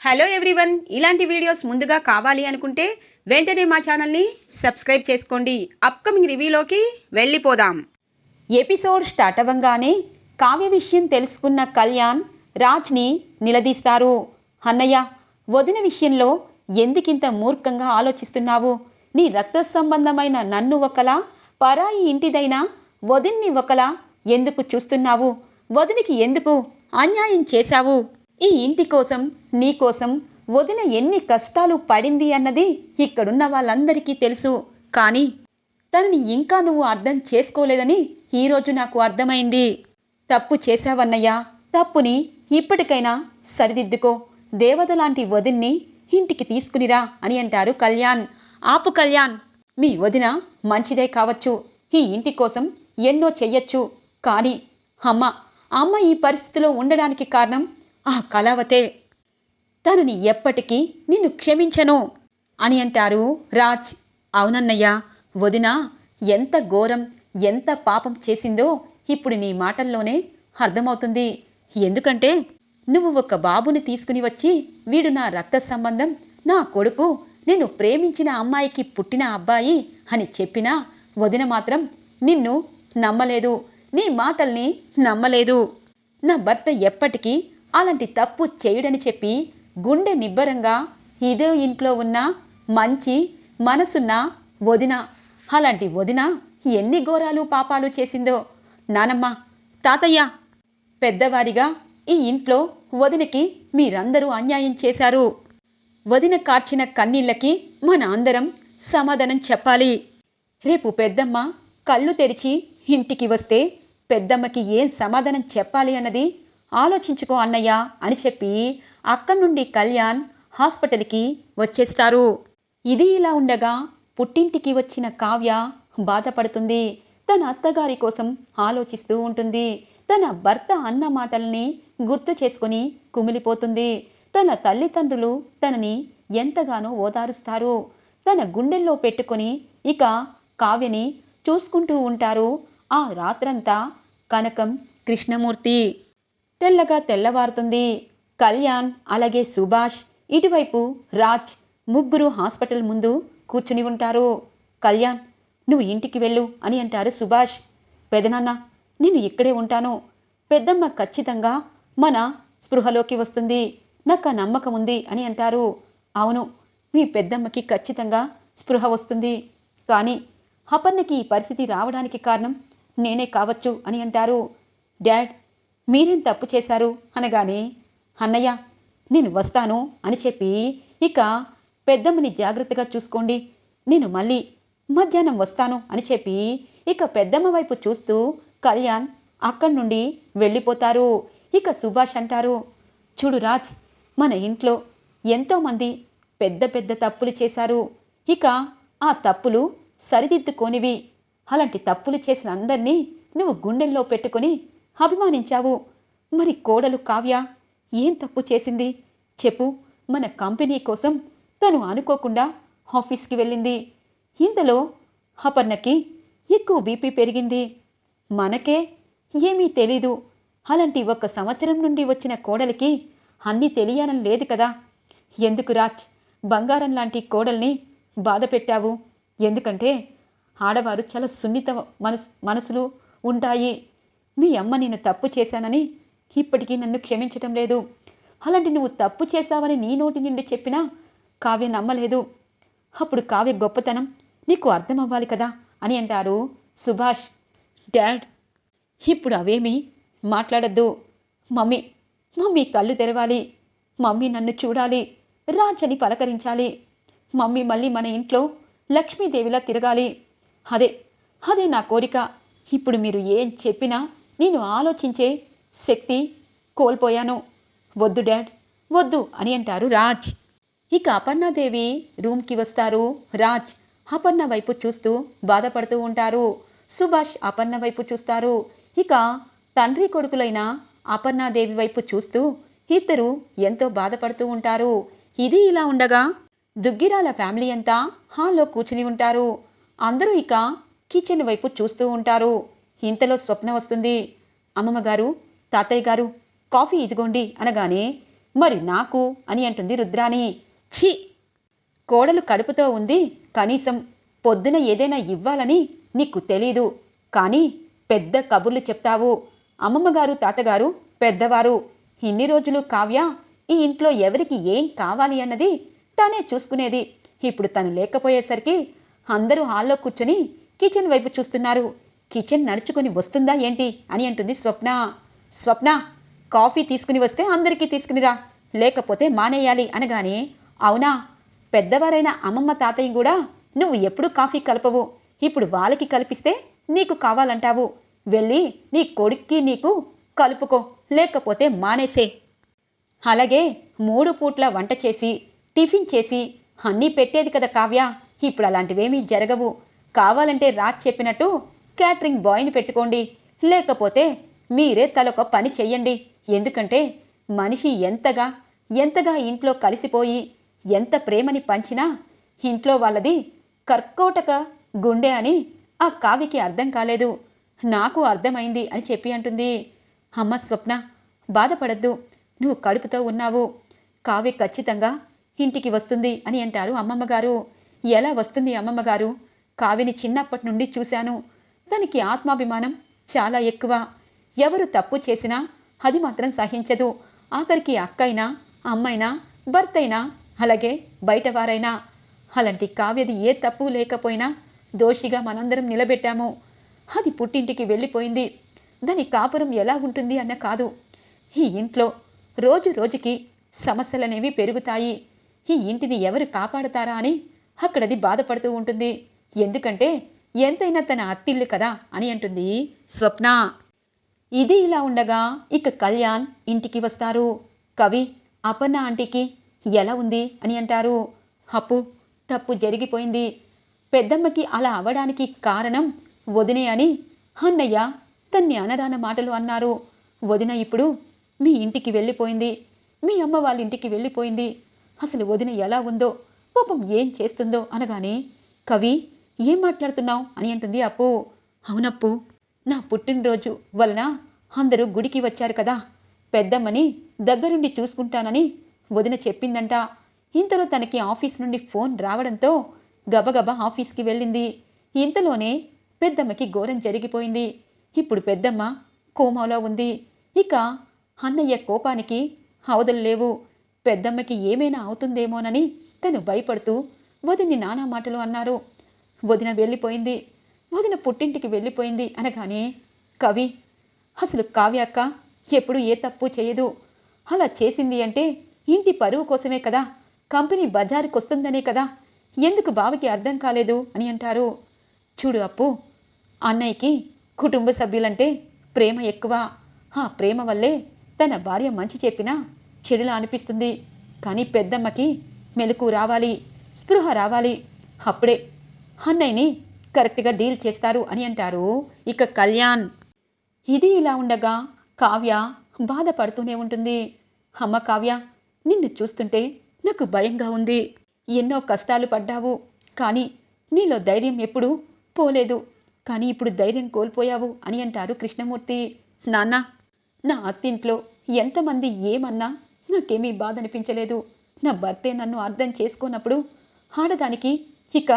Hello everyone ఇలాంటి videos ముందుగా కావాలి అనుకుంటే వెంటనే మా ఛానల్ని సబ్స్క్రైబ్ చేసుకోండి. అప్కమింగ్ రివ్యూలోకి వెళ్ళిపోదాం. ఎపిసోడ్ స్టార్ట్ అవ్వంగానే కావ్య విషయం తెలుసుకున్న కళ్యాణ్ రాజ్ని నిలదీస్తారు. అన్నయ్య వదిన విషయంలో ఎందుకింత మూర్ఖంగా ఆలోచిస్తున్నావు? నీ రక్త సంబంధమైన నన్ను ఒకలా పరాయి ఇంటిదైనా వదిన్ని ఒకలా ఎందుకు చూస్తున్నావు? వదినికి ఎందుకు అన్యాయం చేశావు? ఈ ఇంటి కోసం నీ కోసం వదిన ఎన్ని కష్టాలు పడింది అన్నది ఇక్కడున్న వాళ్ళందరికీ తెలుసు. కానీ తనని ఇంకా నువ్వు అర్థం చేసుకోలేదని ఈరోజు నాకు అర్థమైంది. తప్పు చేశావన్నయ్యా తప్పుని ఇప్పటికైనా సరిదిద్దుకో. దేవత లాంటి వదిన్ని ఇంటికి తీసుకునిరా అని అంటారు కళ్యాణ్. ఆపు కళ్యాణ్! మీ వదిన మంచిదే కావచ్చు ఈ ఇంటి కోసం ఎన్నో చెయ్యొచ్చు. కానీ అమ్మ అమ్మ ఈ పరిస్థితిలో ఉండడానికి కారణం ఆ కళావతే తనని ఎప్పటికీ నిన్ను క్షమించను అని అంటారు రాజ్. అవునన్నయ్య వదిన ఎంత ఘోరం ఎంత పాపం చేసిందో ఇప్పుడు నీ మాటల్లోనే అర్థమవుతుంది. ఎందుకంటే నువ్వు ఒక బాబుని తీసుకుని వచ్చి వీడు నా రక్త సంబంధం నా కొడుకు నేను ప్రేమించిన అమ్మాయికి పుట్టిన అబ్బాయి అని చెప్పినా వదిన మాత్రం నిన్ను నమ్మలేదు నీ మాటల్ని నమ్మలేదు. నా భర్త ఎప్పటికీ అలాంటి తప్పు చేయడని చెప్పి గుండె నిబ్బరంగా ఇదే ఇంట్లో ఉన్న మంచి మనసున్న వదిన అలాంటి వదిన ఎన్ని ఘోరాలు పాపాలు చేసిందో. నానమ్మ తాతయ్య పెద్దవారిగా ఈ ఇంట్లో వదినకి మీరందరూ అన్యాయం చేశారు. వదిన కార్చిన కన్నీళ్ళకి మన అందరం సమాధానం చెప్పాలి. రేపు పెద్దమ్మ కళ్ళు తెరిచి ఇంటికి వస్తే పెద్దమ్మకి ఏం సమాధానం చెప్పాలి అన్నది ఆలోచించుకో అన్నయ్య అని చెప్పి అక్కడి నుండి కళ్యాణ్ హాస్పిటల్కి వచ్చేస్తారు. ఇది ఇలా ఉండగా పుట్టింటికి వచ్చిన కావ్య బాధపడుతుంది. తన అత్తగారి కోసం ఆలోచిస్తూ ఉంటుంది. తన భర్త అన్న మాటల్ని గుర్తు చేసుకుని కుమిలిపోతుంది. తన తల్లిదండ్రులు తనని ఎంతగానో ఓదారుస్తారు. తన గుండెల్లో పెట్టుకొని ఇక కావ్యని చూసుకుంటూ ఉంటారు. ఆ రాత్రంతా కనకం కృష్ణమూర్తి. తెల్లగా తెల్లవారుతుంది. కళ్యాణ్ అలాగే సుభాష్ ఇటువైపు రాజ్ ముగ్గురు హాస్పిటల్ ముందు కూర్చుని ఉంటారు. కళ్యాణ్ నువ్వు ఇంటికి వెళ్ళు అని అంటారు సుభాష్. పెదనాన్న నేను ఇక్కడే ఉంటాను. పెద్దమ్మ ఖచ్చితంగా మన స్పృహలోకి వస్తుంది. నాకు ఆ నమ్మకం ఉంది అని అంటారు. అవును మీ పెద్దమ్మకి ఖచ్చితంగా స్పృహ వస్తుంది. కానీ అపర్ణకి ఈ పరిస్థితి రావడానికి కారణం నేనే కావచ్చు అని అంటారు. డాడ్ మీరేం తప్పు చేశారు? అనగానే అన్నయ్య నేను వస్తాను అని చెప్పి ఇక పెద్దమ్మని జాగ్రత్తగా చూసుకోండి. నేను మళ్ళీ మధ్యాహ్నం వస్తాను అని చెప్పి ఇక పెద్దమ్మ వైపు చూస్తూ కళ్యాణ్ అక్కడి నుండి వెళ్ళిపోతారు. ఇక సుభాష్ అంటారు చూడు రాజ్ మన ఇంట్లో ఎంతోమంది పెద్ద పెద్ద తప్పులు చేశారు. ఇక ఆ తప్పులు సరిదిద్దుకోనివి. అలాంటి తప్పులు చేసిన అందరినీ నువ్వు గుండెల్లో పెట్టుకుని అభిమానించావు. మరి కోడలు కావ్య ఏం తప్పు చేసింది? చెప్పు. మన కంపెనీ కోసం తను అనుకోకుండా ఆఫీస్కి వెళ్ళింది. ఇంతలో అపర్ణకి ఎక్కువ బీపీ పెరిగింది. మనకే ఏమీ తెలీదు. అలాంటి ఒక సంవత్సరం నుండి వచ్చిన కోడలికి అన్నీ తెలియాలని లేదు కదా. ఎందుకు రాజ్? బంగారం లాంటి కోడల్ని బాధ పెట్టావు. ఎందుకంటే ఆడవారు చాలా సున్నిత మనస్ మనసులు ఉంటాయి. మీ అమ్మ నేను తప్పు చేశానని ఇప్పటికీ నన్ను క్షమించటం లేదు. అలాంటి నువ్వు తప్పు చేశావని నీ నోటి నుండి చెప్పినా కావ్య నమ్మలేదు. అప్పుడు కావ్య గొప్పతనం నీకు అర్థం అవ్వాలి కదా అని అంటారు సుభాష్. డాడ్ ఇప్పుడు అవేమీ మాట్లాడద్దు. మమ్మీ మమ్మీ కళ్ళు తెరవాలి. మమ్మీ నన్ను చూడాలి. రాజ్ అని పలకరించాలి. మమ్మీ మళ్ళీ మన ఇంట్లో లక్ష్మీదేవిలా తిరగాలి. అదే అదే నా కోరిక. ఇప్పుడు మీరు ఏం చెప్పినా నేను ఆలోచించే శక్తి కోల్పోయాను. వద్దు డాడ్. వద్దు అని అంటారు రాజ్. ఇక అపర్ణాదేవి రూమ్కి వస్తారు. రాజ్ అపర్ణ వైపు చూస్తూ బాధపడుతూ ఉంటారు. సుభాష్ అపర్ణ వైపు చూస్తారు. ఇక తండ్రి కొడుకులైన అపర్ణాదేవి వైపు చూస్తూ ఇద్దరు ఎంతో బాధపడుతూ ఉంటారు. ఇది ఇలా ఉండగా దుగ్గిరాల ఫ్యామిలీ అంతా హాల్లో కూర్చుని ఉంటారు. అందరూ ఇక కిచెన్ వైపు చూస్తూ ఉంటారు. ఇంతలో స్వప్న వస్తుంది. అమ్మమ్మ గారు తాతయ్య గారు కాఫీ ఇదిగోండి అనగానే మరి నాకు అని అంటుంది రుద్రాణి. ఛీ! కోడలు కడుపుతో ఉంది. కనీసం పొద్దున ఏదైనా ఇవ్వాలని నీకు తెలీదు. కానీ పెద్ద కబుర్లు చెప్తావు. అమ్మమ్మగారు తాతగారు పెద్దవారు ఇన్ని రోజులు కావ్య ఈ ఇంట్లో ఎవరికి ఏం కావాలి అన్నది తానే చూసుకునేది. ఇప్పుడు తను లేకపోయేసరికి అందరూ హాల్లో కూర్చొని కిచెన్ వైపు చూస్తున్నారు. కిచెన్ నడుచుకొని వస్తుందా ఏంటి అని అంటుంది స్వప్న. స్వప్న కాఫీ తీసుకుని వస్తే అందరికీ తీసుకునిరా లేకపోతే మానేయాలి అనగానే అవునా? పెద్దవారైన అమ్మమ్మ తాతయ్య కూడా నువ్వు ఎప్పుడు కాఫీ కలపవు. ఇప్పుడు వాళ్ళకి కల్పిస్తే నీకు కావాలంటావు. వెళ్ళి నీ కొడుక్కి నీకు కలుపుకో. లేకపోతే మానేసే. అలాగే మూడు పూట్ల వంట చేసి టిఫిన్ చేసి అన్నీ పెట్టేది కదా కావ్య. ఇప్పుడు అలాంటివేమీ జరగవు. కావాలంటే రాజ్ చెప్పినట్టు క్యాటరింగ్ బాయ్ని పెట్టుకోండి. లేకపోతే మీరే తలొక పని చెయ్యండి. ఎందుకంటే మనిషి ఎంతగా ఎంతగా ఇంట్లో కలిసిపోయి ఎంత ప్రేమని పంచినా ఇంట్లో వాళ్ళది కర్కోటక గుండె అని ఆ కావికి అర్థం కాలేదు. నాకు అర్థమైంది అని చెప్పి అంటుంది. అమ్మ స్వప్న బాధపడద్దు. నువ్వు కడుపుతో ఉన్నావు. కావ్య ఖచ్చితంగా ఇంటికి వస్తుంది అని అంటారు అమ్మమ్మగారు. ఎలా వస్తుంది అమ్మమ్మగారు? కావిని చిన్నప్పటి నుండి చూశాను. దానికి ఆత్మాభిమానం చాలా ఎక్కువ. ఎవరు తప్పు చేసినా అది మాత్రం సహించదు. ఆఖరికి అక్కైనా అమ్మైనా భర్తైనా అలాగే బయటవారైనా. అలాంటి కావ్యది ఏ తప్పు లేకపోయినా దోషిగా మనందరం నిలబెట్టాము. అది పుట్టింటికి వెళ్ళిపోయింది. దాని కాపురం ఎలా ఉంటుంది అన్న కాదు. ఈ ఇంట్లో రోజు రోజుకి సమస్యలనేవి పెరుగుతాయి. ఈ ఇంటిని ఎవరు కాపాడతారా అని అక్కడది బాధపడుతూ ఉంటుంది. ఎందుకంటే ఎంతైనా తన అత్తిల్లు కదా అని అంటుంది స్వప్న. ఇది ఇలా ఉండగా ఇక కళ్యాణ్ ఇంటికి వస్తారు. కవి అపర్ణ ఆంటీకి ఎలా ఉంది? అని అంటారు. అప్పు తప్పు జరిగిపోయింది. పెద్దమ్మకి అలా అవ్వడానికి కారణం వదినే అని అన్నయ్య తన్ని అనరాన మాటలు అన్నారు. వదిన ఇప్పుడు మీ ఇంటికి వెళ్ళిపోయింది. మీ అమ్మ వాళ్ళ ఇంటికి వెళ్ళిపోయింది. అసలు వదిన ఎలా ఉందో పాపం ఏం చేస్తుందో అనగానే కవి ఏం మాట్లాడుతున్నావు అని అంటుంది అప్పు. అవునప్పు నా పుట్టినరోజు వలన అందరూ గుడికి వచ్చారు కదా. పెద్దమ్మని దగ్గరుండి చూసుకుంటానని వదిన చెప్పిందంట. ఇంతలో తనకి ఆఫీస్ నుండి ఫోన్ రావడంతో గబగబా ఆఫీస్కి వెళ్ళింది. ఇంతలోనే పెద్దమ్మకి ఘోరం జరిగిపోయింది. ఇప్పుడు పెద్దమ్మ కోమాలో ఉంది. ఇక అన్నయ్య కోపానికి అవధులు లేవు. పెద్దమ్మకి ఏమైనా అవుతుందేమోనని తను భయపడుతూ వదిని నానా మాటలు అన్నారు. వదిన వెళ్ళిపోయింది. వదిన పుట్టింటికి వెళ్ళిపోయింది అనగానే కవి అసలు కావ్యాక్క ఎప్పుడు ఏ తప్పు చేయదు. అలా చేసింది అంటే ఇంటి పరువు కోసమే కదా కంపెనీ బజారుకు వస్తుందనే కదా ఎందుకు బావకి అర్థం కాలేదు? అని అంటారు. చూడు అప్పు అన్నయ్యకి కుటుంబ సభ్యులంటే ప్రేమ ఎక్కువ. ఆ ప్రేమ వల్లే తన భార్య మంచి చెప్పినా చెడులా అనిపిస్తుంది. కానీ పెద్దమ్మకి మెలకు రావాలి స్పృహ రావాలి. అప్పుడే అన్నయ్యని కరెక్ట్గా డీల్ చేస్తారు అని అంటారు. ఇక కళ్యాణ్. ఇది ఇలా ఉండగా కావ్య బాధపడుతూనే ఉంటుంది. అమ్మ కావ్య నిన్ను చూస్తుంటే నాకు భయంగా ఉంది. ఎన్నో కష్టాలు పడ్డావు. కానీ నీలో ధైర్యం ఎప్పుడూ పోలేదు. కానీ ఇప్పుడు ధైర్యం కోల్పోయావు అని అంటారు కృష్ణమూర్తి. నాన్న నా అత్తింట్లో ఎంతమంది ఏమన్నా నాకేమీ బాధ అనిపించలేదు నా భర్తే నన్ను అర్థం చేసుకోనప్పుడు ఆడదానికి ఇక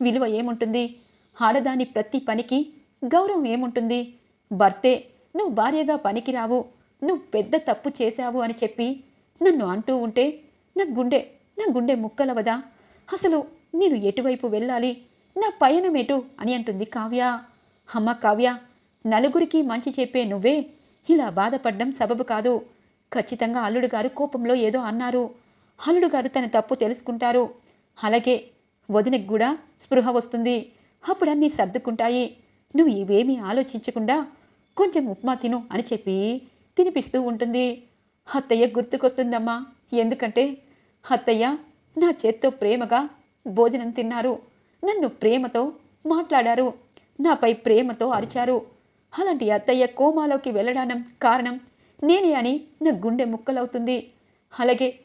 విలువ ఏముంటుంది? ఆడదాని ప్రతి పనికి గౌరవం ఏముంటుంది? భర్తే నువ్వు భార్యగా పనికిరావు నువ్వు పెద్ద తప్పు చేశావు అని చెప్పి నన్ను అంటూ ఉంటే నా గుండె నా గుండె ముక్కలవదా? అసలు నేను ఎటువైపు వెళ్ళాలి? నా పయనం ఎటు? అని అంటుంది కావ్య. అమ్మ కావ్య నలుగురికి మంచి చెప్పే నువ్వే. ఇలా బాధపడ్డం సబబు కాదు. ఖచ్చితంగా అల్లుడు గారు కోపంలో ఏదో అన్నారు. అల్లుడు గారు తన తప్పు తెలుసుకుంటారు. అలాగే వదినకి కూడా స్పృహ వస్తుంది. అప్పుడన్నీ సర్దుకుంటాయి. నువ్వు ఇవేమీ ఆలోచించకుండా కొంచెం ఉప్మా తిను అని చెప్పి తినిపిస్తూ ఉంటుంది. అత్తయ్య గుర్తుకొస్తుందమ్మా. ఎందుకంటే అత్తయ్య నా చేత్తో ప్రేమగా భోజనం తిన్నారు. నన్ను ప్రేమతో మాట్లాడారు. నాపై ప్రేమతో అరిచారు. అలాంటి అత్తయ్య కోమాలోకి వెళ్ళడానికి కారణం నేనే అని నా గుండె ముక్కలవుతుంది. అలాగే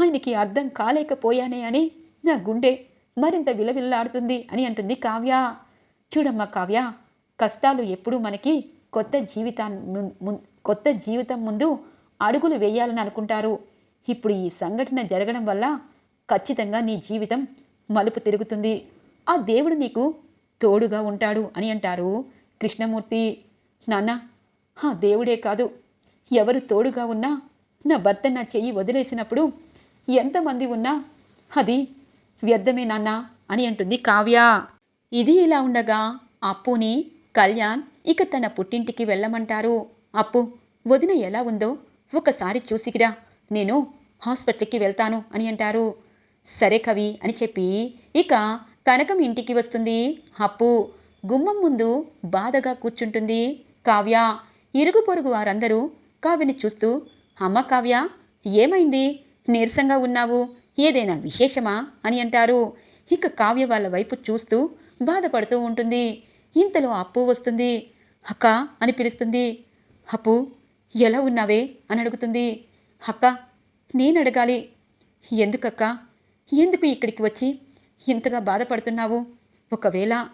ఆయనకి అర్థం కాలేకపోయానే అని నా గుండె మరింత విలవిల్లాడుతుంది అని అంటుంది కావ్య. చూడమ్మా కావ్య కష్టాలు ఎప్పుడూ మనకి కొత్త జీవితాన్ని కొత్త జీవితం ముందు అడుగులు వేయాలని అనుకుంటారు. ఇప్పుడు ఈ సంఘటన జరగడం వల్ల ఖచ్చితంగా నీ జీవితం మలుపు తిరుగుతుంది. ఆ దేవుడు నీకు తోడుగా ఉంటాడు అని అంటారు కృష్ణమూర్తి. నాన్న ఆ దేవుడే కాదు. ఎవరు తోడుగా ఉన్నా నా భర్త నా చెయ్యి వదిలేసినప్పుడు ఎంతమంది ఉన్నా అది వ్యర్థమే నాన్న అని అంటుంది కావ్య. ఇది ఇలా ఉండగా అప్పుని కళ్యాణ్ ఇక తన పుట్టింటికి వెళ్ళమంటారు. అప్పు వదిన ఎలా ఉందో ఒకసారి చూసికిరా. నేను హాస్పిటల్కి వెళ్తాను అని అంటారు. సరే కవి అని చెప్పి ఇక కనకం ఇంటికి వస్తుంది. అప్పు గుమ్మం ముందు బాధగా కూర్చుంటుంది కావ్య. ఇరుగు పొరుగు వారందరూ కావ్యని చూస్తూ అమ్మ కావ్య ఏమైంది? నీరసంగా ఉన్నావు. ఏదైనా విశేషమా అని అంటారు. ఇక కావ్య వాళ్ళ వైపు చూస్తూ బాధపడుతూ ఉంటుంది. ఇంతలో అప్పు వస్తుంది. అక్క అని పిలుస్తుంది. అప్పు ఎలా ఉన్నావే? అని అడుగుతుంది. అక్క నేను అడగాలి. ఎందుకక్క? ఎందుకు ఇక్కడికి వచ్చి ఇంతగా బాధపడుతున్నావు? ఒకవేళ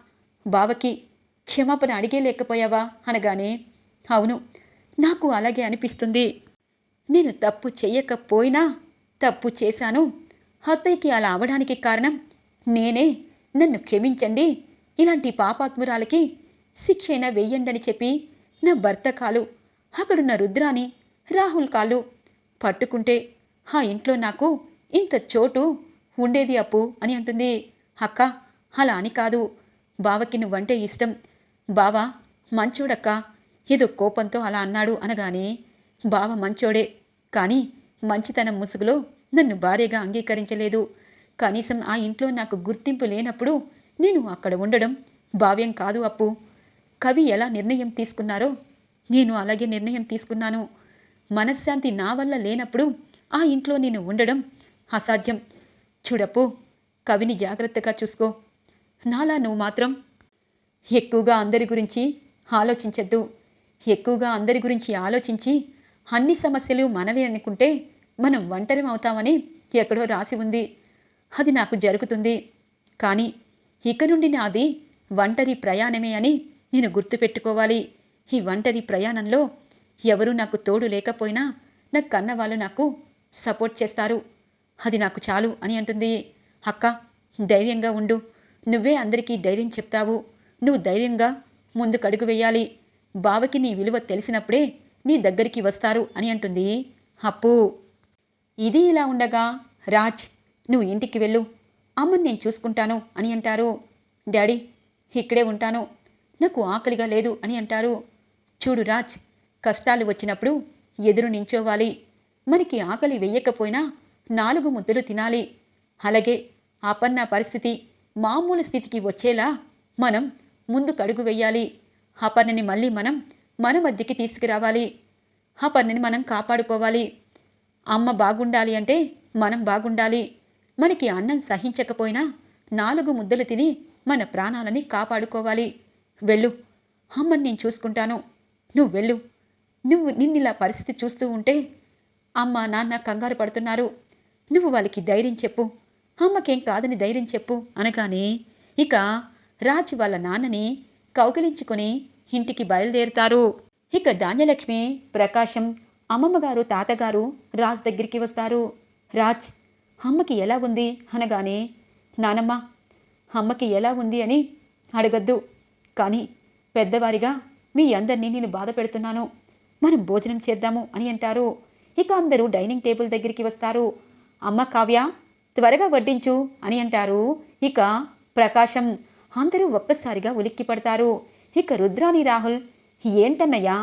బావకి క్షమాపణ అడిగే లేకపోయావా? అనగానే అవును నాకు అలాగే అనిపిస్తుంది. నేను తప్పు చేయకపోయినా తప్పు చేశాను. అత్తయ్యకి అలా అవడానికి కారణం? నేనే. నన్ను క్షమించండి. ఇలాంటి పాపాత్మురాలకి శిక్షైనా వెయ్యండని చెప్పి నా భర్త కాలు అక్కడున్న రుద్రాని రాహుల్ కాలు పట్టుకుంటే ఆ ఇంట్లో నాకు ఇంత చోటు ఉండేది అప్పు అని అంటుంది. అక్క అలా అని కాదు. బావకి నువ్వంటే ఇష్టం. బావ మంచోడక్క. ఏదో కోపంతో అలా అన్నాడు అనగానే బావ మంచోడే. కానీ మంచితనం ముసుగులో నన్ను భార్యగా అంగీకరించలేదు. కనీసం ఆ ఇంట్లో నాకు గుర్తింపు లేనప్పుడు నేను అక్కడ ఉండడం భావ్యం కాదు అప్పు. కవి ఎలా నిర్ణయం తీసుకున్నారో నేను అలాగే నిర్ణయం తీసుకున్నాను. మనశ్శాంతి నా వల్ల లేనప్పుడు ఆ ఇంట్లో నేను ఉండడం అసాధ్యం. చూడప్పు కవిని జాగ్రత్తగా చూసుకో. నాలా నువ్వు మాత్రం ఎక్కువగా అందరి గురించి ఆలోచించద్దు. ఎక్కువగా అందరి గురించి ఆలోచించి అన్ని సమస్యలు మనవే అనుకుంటే మనం ఒంటరి అవుతామని ఎక్కడో రాసి ఉంది. అది నాకు జరుగుతుంది. కానీ ఇక నుండి నాది ఒంటరి ప్రయాణమే అని నేను గుర్తుపెట్టుకోవాలి. ఈ ఒంటరి ప్రయాణంలో ఎవరూ నాకు తోడు లేకపోయినా నా కన్న వాళ్ళు నాకు సపోర్ట్ చేస్తారు. అది నాకు చాలు అని అంటుంది. అక్క ధైర్యంగా ఉండు. నువ్వే అందరికీ ధైర్యం చెప్తావు. నువ్వు ధైర్యంగా ముందుకు అడుగు వేయాలి. బావకి నీ విలువ తెలిసినప్పుడే నీ దగ్గరికి వస్తారు అని అంటుంది. అప్పు. ఇది ఇలా ఉండగా రాజ్ నువ్వు ఇంటికి వెళ్ళు. అమ్మని నేను చూసుకుంటాను అని అంటారు. డాడీ ఇక్కడే ఉంటాను. నాకు ఆకలిగా లేదు అని అంటారు. చూడు రాజ్ కష్టాలు వచ్చినప్పుడు ఎదురు నించోవాలి. మనకి ఆకలి వెయ్యకపోయినా నాలుగు ముద్దలు తినాలి. అలాగే అపన్న పరిస్థితి మామూలు స్థితికి వచ్చేలా మనం ముందు కడుగు వెయ్యాలి అపర్ణని మళ్ళీ మనం మన మధ్యకి తీసుకురావాలి. అపర్ణని మనం కాపాడుకోవాలి. అమ్మ బాగుండాలి అంటే మనం బాగుండాలి. మనకి అన్నం సహించకపోయినా నాలుగు ముద్దలు తిని మన ప్రాణాలని కాపాడుకోవాలి. వెళ్ళు. అమ్మని నేను చూసుకుంటాను. నువ్వు వెళ్ళు. నువ్వు నిన్నిలా పరిస్థితి చూస్తూ ఉంటే అమ్మ నాన్న కంగారు పడుతున్నారు. నువ్వు వాళ్ళకి ధైర్యం చెప్పు. అమ్మకేం కాదని ధైర్యం చెప్పు అనగానే ఇక రాజ్ వాళ్ళ నాన్నని కౌగిలించుకొని ఇంటికి బయలుదేరుతారు. ఇక ధాన్యలక్ష్మి ప్రకాశం అమ్మమ్మగారు తాతగారు రాజ్ దగ్గరికి వస్తారు. రాజ్ అమ్మకి ఎలా ఉంది? అనగానే నానమ్మ అమ్మకి ఎలా ఉంది అని అడగద్దు. కానీ పెద్దవారిగా మీ అందరినీ నేను బాధ పెడుతున్నాను. మనం భోజనం చేద్దాము అని అంటారు. ఇక అందరూ డైనింగ్ టేబుల్ దగ్గరికి వస్తారు. అమ్మ కావ్య త్వరగా వడ్డించు అని అంటారు. ఇక ప్రకాశం అందరూ ఒక్కసారిగా ఉలిక్కి పడతారు ఇక రుద్రాని రాహుల్ ఏంటన్నయ్యా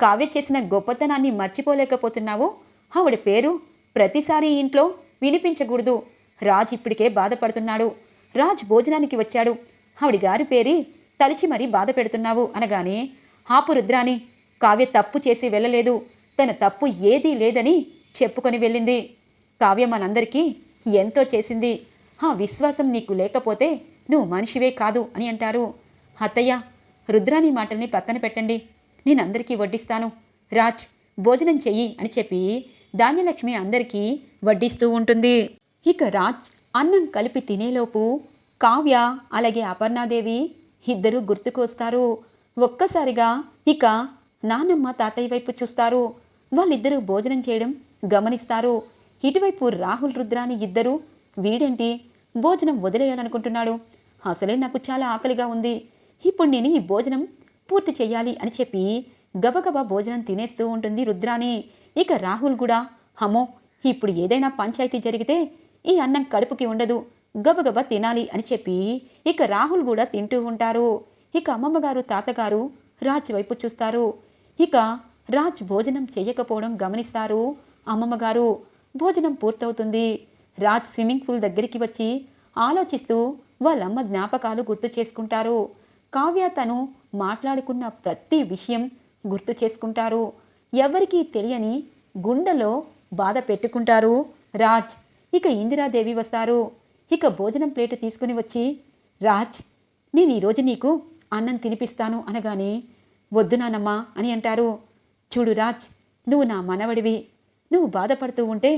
కావ్య చేసిన గొప్పతనాన్ని మర్చిపోలేకపోతున్నావు? ఆవిడ పేరు ప్రతిసారి ఇంట్లో వినిపించకూడదు. రాజ్ ఇప్పటికే బాధపడుతున్నాడు. రాజ్ భోజనానికి వచ్చాడు. ఆవిడ గారి పేరి తలిచి మరీ బాధ పెడుతున్నావు అనగానే ఆపు రుద్రాని కావ్య తప్పు చేసి వెళ్ళలేదు. తన తప్పు ఏదీ లేదని చెప్పుకొని వెళ్ళింది. కావ్య మనందరికీ ఎంతో చేసింది. ఆ విశ్వాసం నీకు లేకపోతే నువ్వు మనిషివే కాదు అని అంటారు. అత్తయ్య రుద్రాని మాటల్ని పక్కన పెట్టండి. నేను అందరికీ వడ్డిస్తాను. రాజ్ భోజనం చెయ్యి అని చెప్పి ధాన్యలక్ష్మి అందరికీ వడ్డిస్తూ ఉంటుంది. ఇక రాజ్ అన్నం కలిపి తినేలోపు కావ్య అలాగే అపర్ణాదేవి ఇద్దరు గుర్తుకు వస్తారు. ఒక్కసారిగా ఇక నానమ్మ తాతయ్య వైపు చూస్తారు. వాళ్ళిద్దరూ భోజనం చేయడం గమనిస్తారు. ఇటువైపు రాహుల్ రుద్రాని ఇద్దరు వీడేంటి? భోజనం వదిలేయాలనుకుంటున్నాడు. అసలే నాకు చాలా ఆకలిగా ఉంది. ఇప్పుడు నేను ఈ భోజనం పూర్తి చేయాలి అని చెప్పి గబగబా భోజనం తినేస్తూ ఉంటుంది రుద్రాని. ఇక రాహుల్ కూడా హమో ఇప్పుడు ఏదైనా పంచాయతీ జరిగితే ఈ అన్నం కడుపుకి ఉండదు గబగబా తినాలి అని చెప్పి ఇక రాహుల్ కూడా తింటూ ఉంటారు. ఇక అమ్మమ్మగారు తాతగారు రాజ్ వైపు చూస్తారు. ఇక రాజ్ భోజనం చేయకపోవడం గమనిస్తారు అమ్మమ్మగారు. భోజనం పూర్తవుతుంది. రాజ్ స్విమ్మింగ్ పూల్ దగ్గరికి వచ్చి ఆలోచిస్తూ వాళ్ళమ్మ జ్ఞాపకాలు గుర్తు చేసుకుంటారు. కావ్య తను మాట్లాడుకున్న ప్రతి విషయం గుర్తు చేసుకుంటారు. ఎవరికీ తెలియని గుండెలో బాధ పెట్టుకుంటారు. రాజ్ ఇక ఇందిరాదేవి వస్తారు. ఇక భోజనం ప్లేటు తీసుకుని వచ్చి రాజ్ నేను ఈరోజు నీకు అన్నం తినిపిస్తాను అనగానే వద్దు నానమ్మా అని అంటారు. చూడు రాజ్ నువ్వు నా మనవడివి. నువ్వు బాధపడుతూ ఉంటే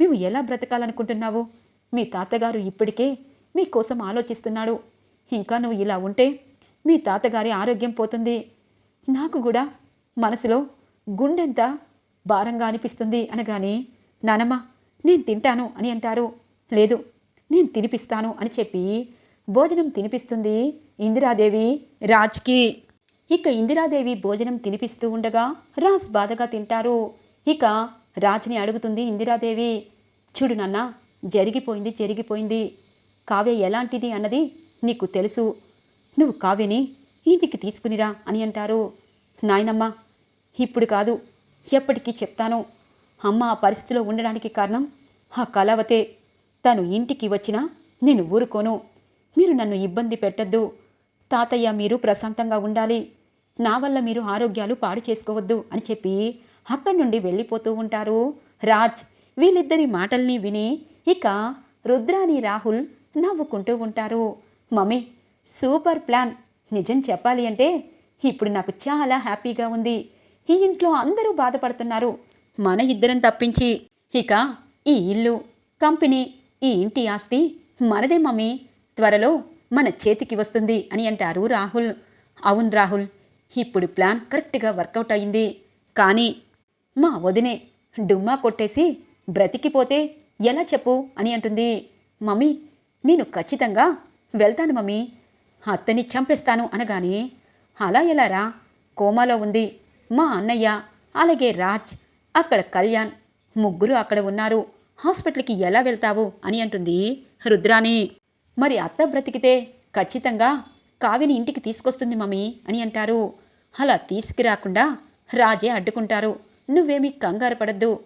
మేము ఎలా బ్రతకాలనుకుంటున్నావు? మీ తాతగారు ఇప్పటికే మీ కోసం ఆలోచిస్తున్నాడు. ఇంకా నువ్వు ఇలా ఉంటే మీ తాతగారి ఆరోగ్యం పోతుంది. నాకు కూడా మనసులో గుండెంత భారంగా అనిపిస్తుంది అనగానే నానమ్మ నేను తింటాను అని అంటారు. లేదు నేను తినిపిస్తాను అని చెప్పి భోజనం తినిపిస్తుంది ఇందిరాదేవి రాజ్కి. ఇక ఇందిరాదేవి భోజనం తినిపిస్తూ ఉండగా రాజ్ బాధగా తింటారు. ఇక రాజ్ని అడుగుతుంది ఇందిరాదేవి చూడు నాన్న జరిగిపోయింది జరిగిపోయింది. కావ్య ఎలాంటిది అన్నది నీకు తెలుసు. నువ్వు కావ్యని ఇంటికి తీసుకునిరా అని అంటారు. నాయనమ్మ ఇప్పుడు కాదు ఎప్పటికీ చెప్తాను. అమ్మ ఆ పరిస్థితిలో ఉండడానికి కారణం ఆ కలవతే తను ఇంటికి వచ్చినా నేను ఊరుకోను. మీరు నన్ను ఇబ్బంది పెట్టద్దు. తాతయ్య మీరు ప్రశాంతంగా ఉండాలి. నా వల్ల మీరు ఆరోగ్యాలు పాడు చేసుకోవద్దు అని చెప్పి అక్కడి నుండి వెళ్ళిపోతూ ఉంటారు. రాజ్ వీళ్ళిద్దరి మాటల్ని విని ఇక రుద్రాని రాహుల్ నవ్వుకుంటూ ఉంటారు. Mummy super plan. నిజం చెప్పాలి అంటే ఇప్పుడు నాకు చాలా హ్యాపీగా ఉంది. ఈ ఇంట్లో అందరూ బాధపడుతున్నారు. మన ఇద్దరం తప్పించి ఇక ఈ ఇల్లు కంపెనీ ఈ ఇంటి ఆస్తి మనదే మమ్మీ. త్వరలో మన చేతికి వస్తుంది అని అంటారు రాహుల్. అవును రాహుల్ ఇప్పుడు ప్లాన్ కరెక్ట్గా వర్కౌట్ అయింది. కానీ మా వదినే డుమ్మా కొట్టేసి బ్రతికిపోతే ఎలా చెప్పు అని అంటుంది. మమ్మీ నేను ఖచ్చితంగా వెళ్తాను మమ్మీ. అత్తని చంపేస్తాను అనగానే అలా ఎలారా కోమాలో ఉంది. మా అన్నయ్య అలాగే రాజ్ అక్కడ కళ్యాణ్ ముగ్గురు అక్కడ ఉన్నారు. హాస్పిటల్కి ఎలా వెళ్తావు? అని అంటుంది రుద్రాణి. మరి అత్త బ్రతికితే ఖచ్చితంగా కావిని ఇంటికి తీసుకొస్తుంది మమ్మీ అని అంటారు. అలా తీసుకురాకుండా రాజే అడ్డుకుంటారు. నువ్వేమీ కంగారు పడద్దు.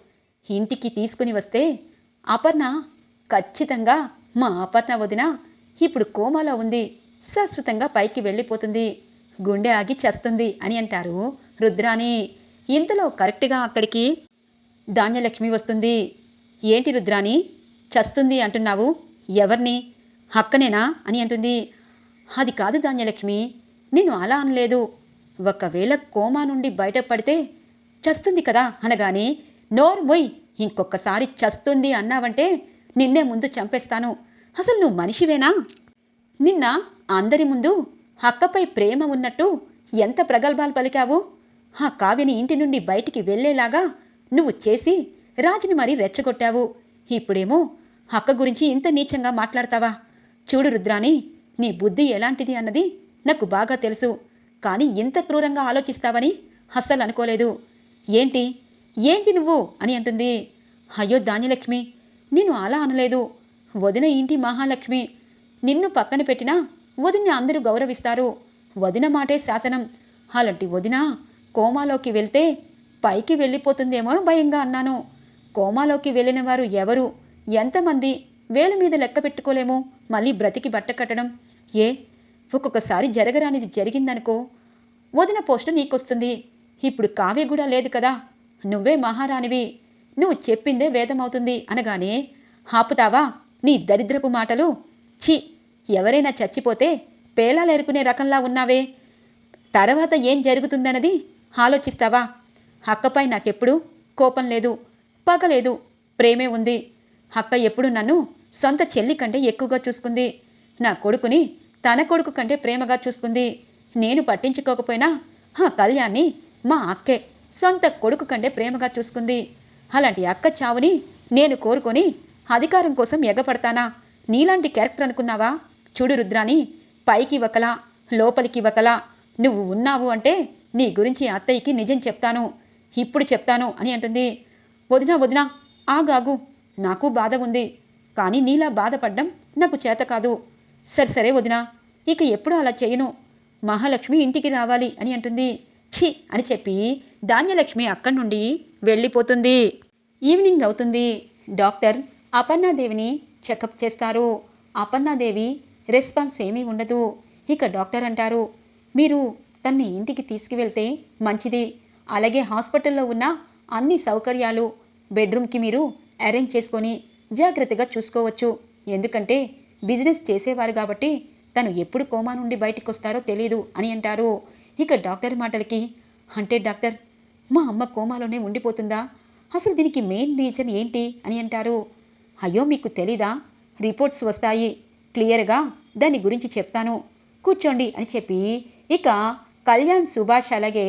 ఇంటికి తీసుకుని వస్తే అపర్ణ ఖచ్చితంగా మా అపర్ణ వదిన ఇప్పుడు కోమాలో ఉంది. శాశ్వతంగా పైకి వెళ్ళిపోతుంది. గుండె ఆగి చేస్తుంది అని అంటారు రుద్రాని ఇంతలో కరెక్ట్గా అక్కడికి ధాన్యలక్ష్మి వస్తుంది. ఏంటి రుద్రాని చస్తుంది అంటున్నావు? ఎవరిని? హక్కనేనా అని అంటుంది. అది కాదు ధాన్యలక్ష్మి నేను అలా అనలేదు. ఒకవేళ కోమా నుండి బయటపడితే చస్తుంది కదా అనగానే నోర్ మొయ్ ఇంకొకసారి చస్తుంది అన్నావంటే నిన్నే ముందు చంపేస్తాను. అసలు నువ్వు మనిషివేనా? నిన్న అందరి ముందు అక్కపై ప్రేమ ఉన్నట్టు ఎంత ప్రగల్భాలు పలికావు. ఆ కావ్యని ఇంటి నుండి బయటికి వెళ్ళేలాగా నువ్వు చేసి రాజుని మరీ రెచ్చగొట్టావు. ఇప్పుడేమో అక్క గురించి ఇంత నీచంగా మాట్లాడతావా? చూడు రుద్రాని నీ బుద్ధి ఎలాంటిది అన్నది నాకు బాగా తెలుసు. కానీ ఇంత క్రూరంగా ఆలోచిస్తావని అస్సలు అనుకోలేదు. ఏంటి? ఏంటి నువ్వు అని అంటుంది. అయ్యో ధాన్యలక్ష్మి నేను అలా అనలేదు. వదిన ఇంటి మహాలక్ష్మి నిన్ను పక్కన పెట్టినా వదిన్ని అందరూ గౌరవిస్తారు. వదిన మాటే శాసనం. అలాంటి వదిన కోమాలోకి వెళ్తే పైకి వెళ్ళిపోతుందేమో భయంగా అన్నాను. కోమాలోకి వెళ్ళిన వారు ఎవరు? ఎంతమంది? వేల మీద లెక్క పెట్టుకోలేము. మళ్ళీ బ్రతికి బట్ట కట్టడం. ఏ? ఒక్కొక్కసారి జరగరానిది జరిగిందనుకో. వదిన పోస్టు నీకొస్తుంది. ఇప్పుడు కావ్య కూడా లేదు కదా. నువ్వే మహారాణివి. నువ్వు చెప్పిందే వేదమవుతుంది అనగానే ఆపుతావా? నీ దరిద్రపు మాటలు ఛీ ఎవరైనా చచ్చిపోతే పేలాలేరుకునే రకంలా ఉన్నావే. తర్వాత ఏం జరుగుతుందన్నది ఆలోచిస్తావా? అక్కపై నాకెప్పుడు కోపం లేదు పగ లేదు ప్రేమే ఉంది. అక్క ఎప్పుడు నన్ను సొంత చెల్లి కంటే ఎక్కువగా చూసుకుంది. నా కొడుకుని తన కొడుకు కంటే ప్రేమగా చూసుకుంది. నేను పట్టించుకోకపోయినా ఆ కళ్యాణ్ని మా అక్కే సొంత కొడుకు కంటే ప్రేమగా చూసుకుంది. అలాంటి అక్క చావుని నేను కోరుకొని అధికారం కోసం ఎగపడతానా నీలాంటి క్యారెక్టర్ అనుకున్నావా? చూడు రుద్రాని పైకి ఒకలా లోపలికి ఒకలా నువ్వు ఉన్నావు అంటే నీ గురించి అత్తయ్యకి నిజం చెప్తాను. ఇప్పుడు చెప్తాను అని అంటుంది. వదినా వదినా ఆగాగు నాకు బాధ ఉంది. కానీ నీలా బాధపడ్డం నాకు చేత కాదు. సరే సరే వదినా ఇక ఎప్పుడు అలా చేయను. మహాలక్ష్మి ఇంటికి రావాలి అని అంటుంది. ఛీ అని చెప్పి ధాన్యలక్ష్మి అక్కడి నుండి వెళ్ళిపోతుంది. ఈవినింగ్ అవుతుంది. డాక్టర్ అపర్ణాదేవిని చెకప్ చేస్తారు. అపర్ణాదేవి రెస్పాన్స్ ఏమీ ఉండదు. ఇక డాక్టర్ అంటారు మీరు తన్ని ఇంటికి తీసుకువెళ్తే మంచిది. అలాగే హాస్పిటల్లో ఉన్న అన్ని సౌకర్యాలు బెడ్రూమ్కి మీరు అరేంజ్ చేసుకొని జాగ్రత్తగా చూసుకోవచ్చు. ఎందుకంటే బిజినెస్ చేసేవారు కాబట్టి తను ఎప్పుడు కోమా నుండి బయటకు వస్తారో తెలియదు అని అంటారు. ఇక డాక్టర్ మాటలకి అంటే డాక్టర్ మా అమ్మ కోమాలోనే ఉండిపోతుందా? అసలు దీనికి మెయిన్ రీజన్ ఏంటి? అని అంటారు. అయ్యో మీకు తెలీదా? రిపోర్ట్స్ వస్తాయి. క్లియర్గా దాని గురించి చెప్తాను. కూర్చోండి అని చెప్పి ఇక కళ్యాణ్ సుభాష్ అలాగే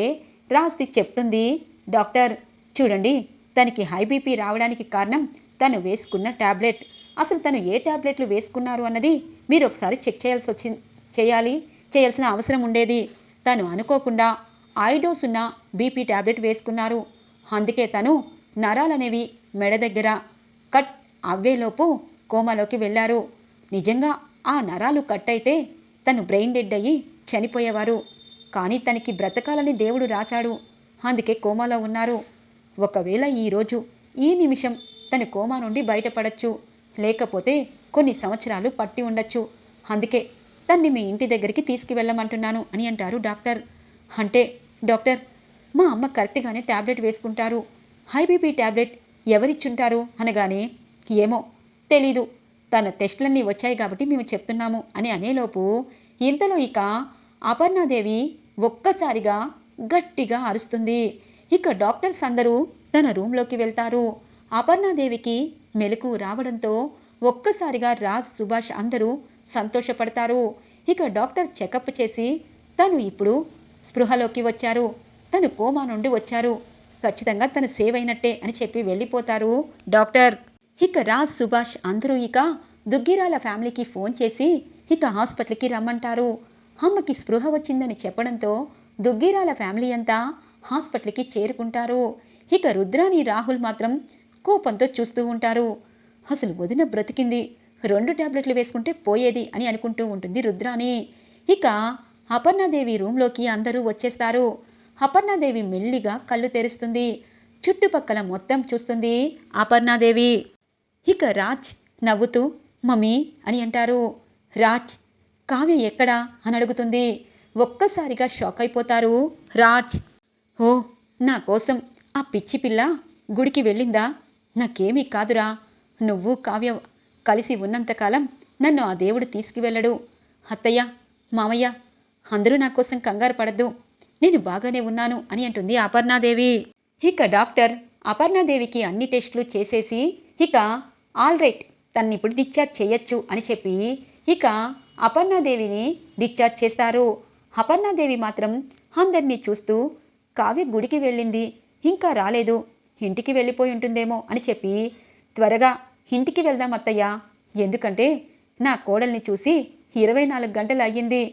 రాస్తి చెప్తుంది. డాక్టర్ చూడండి తనకి హై బీపీ రావడానికి కారణం తను వేసుకున్న టాబ్లెట్. అసలు తను ఏ టాబ్లెట్లు వేసుకున్నారు అన్నది మీరు ఒకసారి చెక్ చేయాల్సి వచ్చి చేయాలి. చేయాల్సిన అవసరం ఉండేది. తను అనుకోకుండా ఐడోస్ ఉన్న బీపీ ట్యాబ్లెట్ వేసుకున్నారు. అందుకే తను నరాలనేవి మెడ దగ్గర కట్ అవ్వేలోపు కోమాలోకి వెళ్ళారు. నిజంగా ఆ నరాలు కట్ అయితే తను బ్రెయిన్ డెడ్ అయ్యి చనిపోయేవారు. కానీ తనకి బ్రతకాలని దేవుడు రాశాడు. అందుకే కోమాలో ఉన్నారు. ఒకవేళ ఈరోజు ఈ నిమిషం తను కోమా నుండి బయటపడచ్చు. లేకపోతే కొన్ని సంవత్సరాలు పట్టి ఉండొచ్చు. అందుకే తన్ని మీ ఇంటి దగ్గరికి తీసుకువెళ్ళమంటున్నాను అని అంటారు డాక్టర్. అంటే డాక్టర్ మా అమ్మ కరెక్ట్గానే ట్యాబ్లెట్ వేసుకుంటారు. హైబీపీ ట్యాబ్లెట్ ఎవరిచ్చుంటారు? అనగానే ఏమో తెలీదు. తన టెస్టులన్నీ వచ్చాయి కాబట్టి మేము చెప్తున్నాము అని అనేలోపు ఇంతలో ఇక అపర్ణాదేవి ఒక్కసారిగా గట్టిగా అరుస్తుంది. ఇక డాక్టర్స్ అందరూ తన రూంలోకి వెళ్తారు. అపర్ణాదేవికి మెలకు రావడంతో ఒక్కసారిగా రాజ్ సుభాష్ అందరూ సంతోషపడతారు. ఇక డాక్టర్ చెకప్ చేసి తను ఇప్పుడు స్పృహలోకి వచ్చారు. తను కోమా నుండి వచ్చారు. ఖచ్చితంగా తను సేవ్ అయినట్టే అని చెప్పి వెళ్ళిపోతారు డాక్టర్. ఇక రాజ్ సుభాష్ అందరూ ఇక దుగ్గిరాల ఫ్యామిలీకి ఫోన్ చేసి ఇక హాస్పిటల్కి రమ్మంటారు. అమ్మకి స్పృహ వచ్చిందని చెప్పడంతో దుగ్గిరాల ఫ్యామిలీ అంతా హాస్పిటల్కి చేరుకుంటారు. ఇక రుద్రాని రాహుల్ మాత్రం కోపంతో చూస్తూ ఉంటారు. అసలు వదిన బ్రతికింది. రెండు టాబ్లెట్లు వేసుకుంటే పోయేది అని అనుకుంటూ ఉంటుంది రుద్రాని ఇక అపర్ణాదేవి రూమ్లోకి అందరూ వచ్చేస్తారు. అపర్ణాదేవి మెల్లిగా కళ్ళు తెరుస్తుంది. చుట్టుపక్కల మొత్తం చూస్తుంది అపర్ణాదేవి. ఇక రాజ్ నవ్వుతూ మమ్మీ అని అంటారు. రాజ్ కావ్య ఎక్కడా? అని అడుగుతుంది. ఒక్కసారిగా షాక్ అయిపోతారు. రాజ్ ఓ నా కోసం ఆ పిచ్చి పిల్ల గుడికి వెళ్ళిందా? నాకేమీ కాదురా. నువ్వు కావ్య కలిసి ఉన్నంతకాలం నన్ను ఆ దేవుడు తీసుకువెళ్ళడు. అత్తయ్య మామయ్య అందరూ నా కోసం కంగారు పడద్దు. నేను బాగానే ఉన్నాను అని అంటుంది అపర్ణాదేవి. ఇక డాక్టర్ అపర్ణాదేవికి అన్ని టెస్టులు చేసేసి ఇక ఆల్ రైట్ తన్ని ఇప్పుడు డిశ్చార్జ్ చేయొచ్చు అని చెప్పి ఇక అపర్ణాదేవిని డిశ్చార్జ్ చేస్తారు. అపర్ణాదేవి మాత్రం అందరినీ చూస్తూ కావ్య గుడికి వెళ్ళింది. ఇంకా రాలేదు. ఇంటికి వెళ్ళిపోయి ఉంటుందేమో అని చెప్పి త్వరగా ఇంటికి వెళ్దాం అత్తయ్య. ఎందుకంటే నా కోడల్ని చూసి ఇరవై నాలుగు గంటలు అయ్యింది.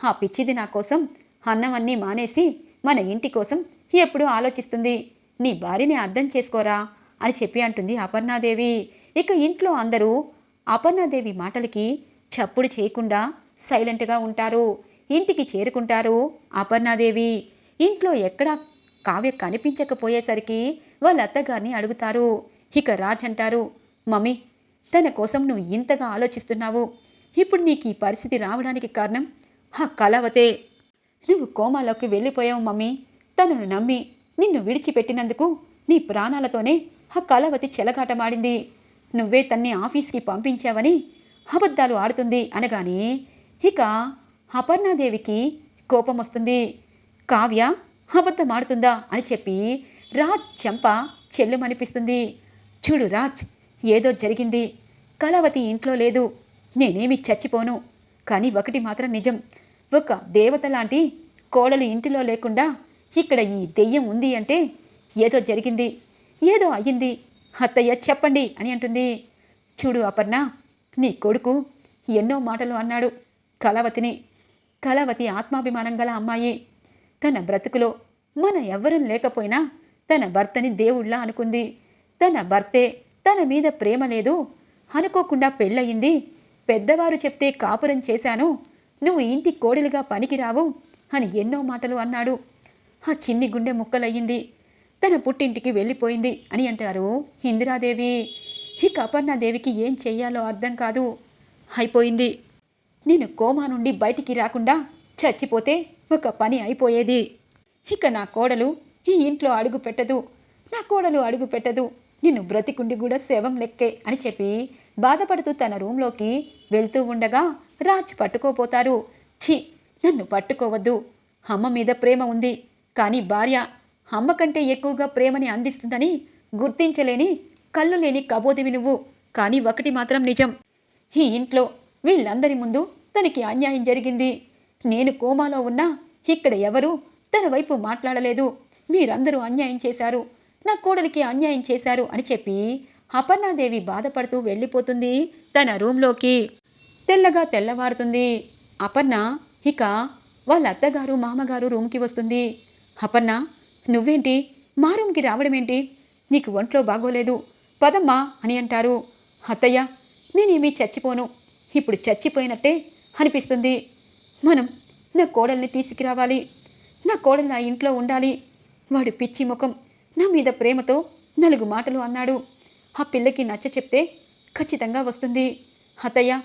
ఆ పిచ్చిది నా కోసం అన్నం అన్నీ మానేసి మన ఇంటి కోసం ఎప్పుడూ ఆలోచిస్తుంది. నీ భార్యని అర్థం చేసుకోరా అని చెప్పి అంటుంది అపర్ణాదేవి. ఇక ఇంట్లో అందరూ అపర్ణాదేవి మాటలకి చప్పుడు చేయకుండా సైలెంట్గా ఉంటారు. ఇంటికి చేరుకుంటారు అపర్ణాదేవి. ఇంట్లో ఎక్కడా కావ్య కనిపించకపోయేసరికి వాళ్ళ అత్తగారిని అడుగుతారు. ఇక రాజ్ అంటారు మమ్మీ తన కోసం నువ్వు ఇంతగా ఆలోచిస్తున్నావు. ఇప్పుడు నీకు ఈ పరిస్థితి రావడానికి కారణం ఆ కలవతే నువ్వు కోమాలోకి వెళ్ళిపోయావు మమ్మీ. తనను నమ్మి నిన్ను విడిచిపెట్టినందుకు నీ ప్రాణాలతోనే ఆ కలవతి చెలగాటమాడింది. నువ్వే తన్ని ఆఫీస్కి పంపించావని అబద్ధాలు ఆడుతుంది అనగానే ఇక అపర్ణాదేవికి కోపం వస్తుంది. కావ్య అబద్ధం ఆడుతుందా అని చెప్పి రాజ్ చెంప చెల్లుమనిపిస్తుంది. చూడు రాజ్ ఏదో జరిగింది. కళావతి ఇంట్లో లేదు. నేనేమి చచ్చిపోను. కానీ ఒకటి మాత్రం నిజం. ఒక దేవత లాంటి కోడలు ఇంటిలో లేకుండా ఇక్కడ ఈ దెయ్యం ఉంది అంటే ఏదో జరిగింది. ఏదో అయ్యింది. అత్తయ్య చెప్పండి అని అంటుంది. చూడు అపర్ణ నీ కొడుకు ఎన్నో మాటలు అన్నాడు. కళావతిని కళావతి ఆత్మాభిమానం గల అమ్మాయి. తన బ్రతుకులో మన ఎవ్వరం లేకపోయినా తన భర్తని దేవుళ్ళ అనుకుంది. తన భర్తే తన మీద ప్రేమ లేదు. అనుకోకుండా పెళ్ళయింది. పెద్దవారు చెప్తే కాపురం చేశాను. నువ్వు ఇంటి కోడలిగా పనికిరావు అని ఎన్నో మాటలు అన్నాడు. ఆ చిన్ని గుండె ముక్కలయ్యింది. తన పుట్టింటికి వెళ్ళిపోయింది అని అంటారు ఇందిరాదేవి. ఇక అపర్ణాదేవికి ఏం చెయ్యాలో అర్థం కాదు. అయిపోయింది. నేను కోమా నుండి బయటికి రాకుండా చచ్చిపోతే ఒక పని అయిపోయేది. ఇక నా కోడలు ఈ ఇంట్లో అడుగు పెట్టదు. నా కోడలు అడుగు పెట్టదు. నిన్ను బ్రతికుండి కూడా శవం లెక్కే అని చెప్పి బాధపడుతూ తన రూంలోకి వెళ్తూ ఉండగా రాజ్ పట్టుకోపోతారు. ఛీ నన్ను పట్టుకోవద్దు. అమ్మ మీద ప్రేమ ఉంది. కానీ భార్య అమ్మ కంటే ఎక్కువగా ప్రేమని అందిస్తుందని గుర్తించలేని కళ్ళు లేని కబోదివి నువ్వు. కానీ ఒకటి మాత్రం నిజం. ఈ ఇంట్లో వీళ్ళందరి ముందు తనకి అన్యాయం జరిగింది. నేను కోమాలో ఉన్నా ఇక్కడ ఎవరూ తన వైపు మాట్లాడలేదు. మీరందరూ అన్యాయం చేశారు. నా కోడలికి అన్యాయం చేశారు అని చెప్పి అపర్ణాదేవి బాధపడుతూ వెళ్ళిపోతుంది తన రూంలోకి. తెల్లగా తెల్లవారుతుంది. అపర్ణ ఇక వాళ్ళ అత్తగారు మామగారు రూమ్కి వస్తుంది. అపర్ణ నువ్వేంటి? మా రూమ్కి రావడమేంటి? నీకు ఒంట్లో బాగోలేదు. పదమ్మా అని అంటారు. అత్తయ్య నేనేమీ చచ్చిపోను. ఇప్పుడు చచ్చిపోయినట్టే అనిపిస్తుంది. మనం నా కోడల్ని తీసుకురావాలి. నా కోడలు నా ఇంట్లో ఉండాలి. వాడు పిచ్చి ముఖం. నా మీద ప్రేమతో నలుగు మాటలు అన్నాడు. ఆ పిల్లకి నచ్చ చెప్తే ఖచ్చితంగా వస్తుంది. అత్తయ్య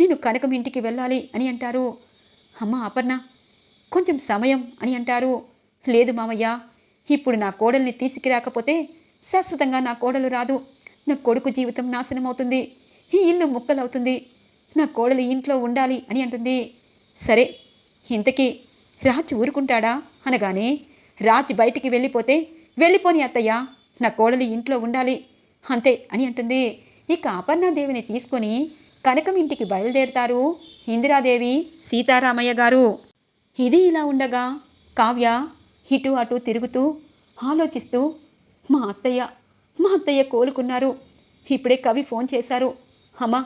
నేను కనకం ఇంటికి వెళ్ళాలి అని అంటారు. అమ్మ అపర్ణ కొంచెం సమయం అని అంటారు. లేదు మామయ్య ఇప్పుడు నా కోడల్ని తీసుకురాకపోతే శాశ్వతంగా నా కోడలు రాదు. నా కొడుకు జీవితం నాశనం అవుతుంది ఈ ఇల్లు ముక్కలవుతుంది. నా కోడలు ఇంట్లో ఉండాలి అని అంటుంది. సరే ఇంతకీ రాజ్ ఊరుకుంటాడా? అనగానే రాజ్ బయటికి వెళ్ళిపోతే వెళ్ళిపోని అత్తయ్య నా కోడలు ఇంట్లో ఉండాలి. అంతే అని అంటుంది. ఇక అపర్ణాదేవిని తీసుకొని కనకం ఇంటికి బయలుదేరుతారు ఇందిరాదేవి సీతారామయ్య గారు. ఇది ఇలా ఉండగా కావ్య ఇటు అటు తిరుగుతూ ఆలోచిస్తూ మా అత్తయ్య మా అత్తయ్య కోలుకున్నారు. ఇప్పుడే కవి ఫోన్ చేశారు. అమ్మా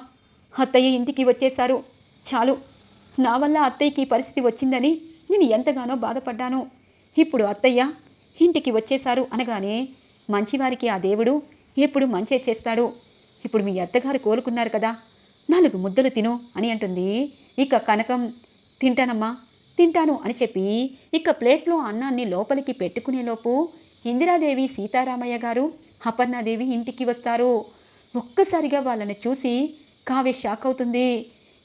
అత్తయ్య ఇంటికి వచ్చేశారు. చాలు. నా వల్ల అత్తయ్యకి పరిస్థితి వచ్చిందని నేను ఎంతగానో బాధపడ్డాను. ఇప్పుడు అత్తయ్య ఇంటికి వచ్చేశారు అనగానే మంచివారికి ఆ దేవుడు ఎప్పుడు మంచే చేస్తాడు. ఇప్పుడు మీ అత్తగారు కోలుకున్నారు కదా. నాలుగు ముద్దలు తిను అని అంటుంది. ఇక కనకం తింటానమ్మా. తింటాను అని చెప్పి ఇక ప్లేట్లో అన్నాన్ని లోపలికి పెట్టుకునేలోపు ఇందిరాదేవి సీతారామయ్య గారు అపర్ణాదేవి ఇంటికి వస్తారు. ఒక్కసారిగా వాళ్ళని చూసి కావ్య షాక్ అవుతుంది.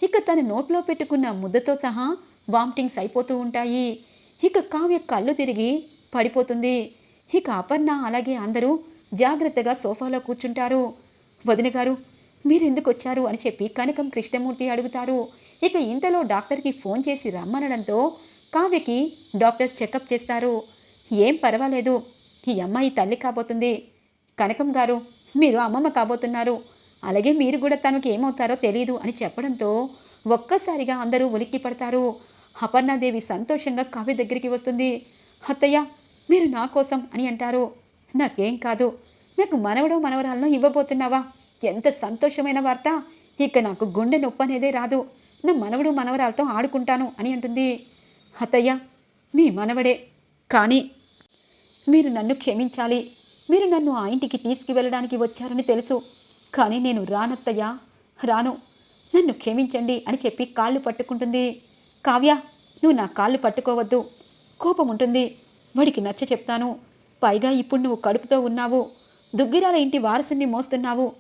ఇక తన నోట్లో పెట్టుకున్న ముద్దతో సహా వామిటింగ్స్ అయిపోతూ ఉంటాయి. ఇక కావ్య కళ్ళు తిరిగి పడిపోతుంది. ఇక అపర్ణ అలాగే అందరూ జాగ్రత్తగా సోఫాలో కూర్చుంటారు. వదిన గారు మీరెందుకు వచ్చారు? అని చెప్పి కనకం కృష్ణమూర్తి అడుగుతారు. ఇక ఇంతలో డాక్టర్కి ఫోన్ చేసి రమ్మనడంతో కావ్యకి డాక్టర్ చెకప్ చేస్తారు. ఏం పర్వాలేదు. ఈ అమ్మాయి తల్లి కాబోతుంది. కనకం గారు మీరు అమ్మమ్మ కాబోతున్నారు. అలాగే మీరు కూడా తనకి ఏమవుతారో తెలియదు అని చెప్పడంతో ఒక్కసారిగా అందరూ ఉలిక్కి పడతారు. అపర్ణాదేవి సంతోషంగా కావ్య దగ్గరికి వస్తుంది. అత్తయ్య మీరు నా కోసం అని అంటారు. నాకేం కాదు. నాకు మనవడో మనవరాలను ఇవ్వబోతున్నావా? ఎంత సంతోషమైన వార్త. ఇక నాకు గుండె నొప్పి అనేదే రాదు. నా మనవడు మనవరాలతో ఆడుకుంటాను అని అంటుంది. అత్తయ్య మీ మనవడే. కానీ మీరు నన్ను క్షమించాలి. మీరు నన్ను ఆ ఇంటికి తీసుకువెళ్ళడానికి వచ్చారని తెలుసు. కానీ నేను రానత్తయ్యా రాను. నన్ను క్షమించండి అని చెప్పి కాళ్ళు పట్టుకుంటుంది. కావ్య నువ్వు నా కాళ్ళు పట్టుకోవద్దు. కోపం ఉంటుంది. వాడికి నచ్చ చెప్తాను. పైగా ఇప్పుడు నువ్వు కడుపుతో ఉన్నావు. దుగ్గిరాల ఇంటి వారసుని మోస్తున్నావు.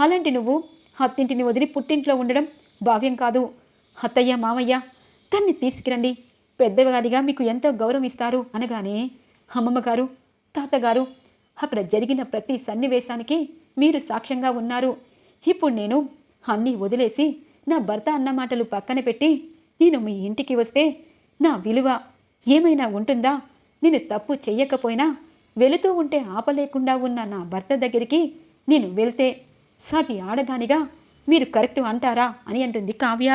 అలాంటి నువ్వు అత్తింటిని వదిలి పుట్టింట్లో ఉండడం భావ్యం కాదు. అత్తయ్య మామయ్య తన్ని తీసుకురండి. పెద్దవారిగా మీకు ఎంతో గౌరవం ఇస్తారు అనగానే అమ్మమ్మ గారు తాతగారు అక్కడ జరిగిన ప్రతి సన్నివేశానికి మీరు సాక్ష్యంగా ఉన్నారు. ఇప్పుడు నేను అన్నీ వదిలేసి నా భర్త అన్న మాటలు పక్కన పెట్టి నేను మీ ఇంటికి వస్తే నా విలువ ఏమైనా ఉంటుందా? నేను తప్పు చెయ్యకపోయినా వెళుతూ ఉంటే ఆపలేకుండా ఉన్న నా భర్త దగ్గరికి నేను వెళ్తే సాటి ఆడదానిగా మీరు కరెక్ట్ అంటారా అని అంటుంది కావ్య.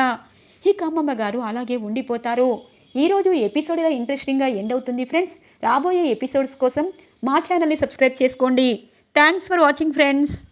ఇక అమ్మమ్మ గారు అలాగే ఉండిపోతారు. ఈరోజు ఎపిసోడ్ ఇలా ఇంట్రెస్టింగ్గా ఎండ్ అవుతుంది ఫ్రెండ్స్. రాబోయే ఎపిసోడ్స్ కోసం మా ఛానల్ని సబ్స్క్రైబ్ చేసుకోండి. Thanks for watching friends.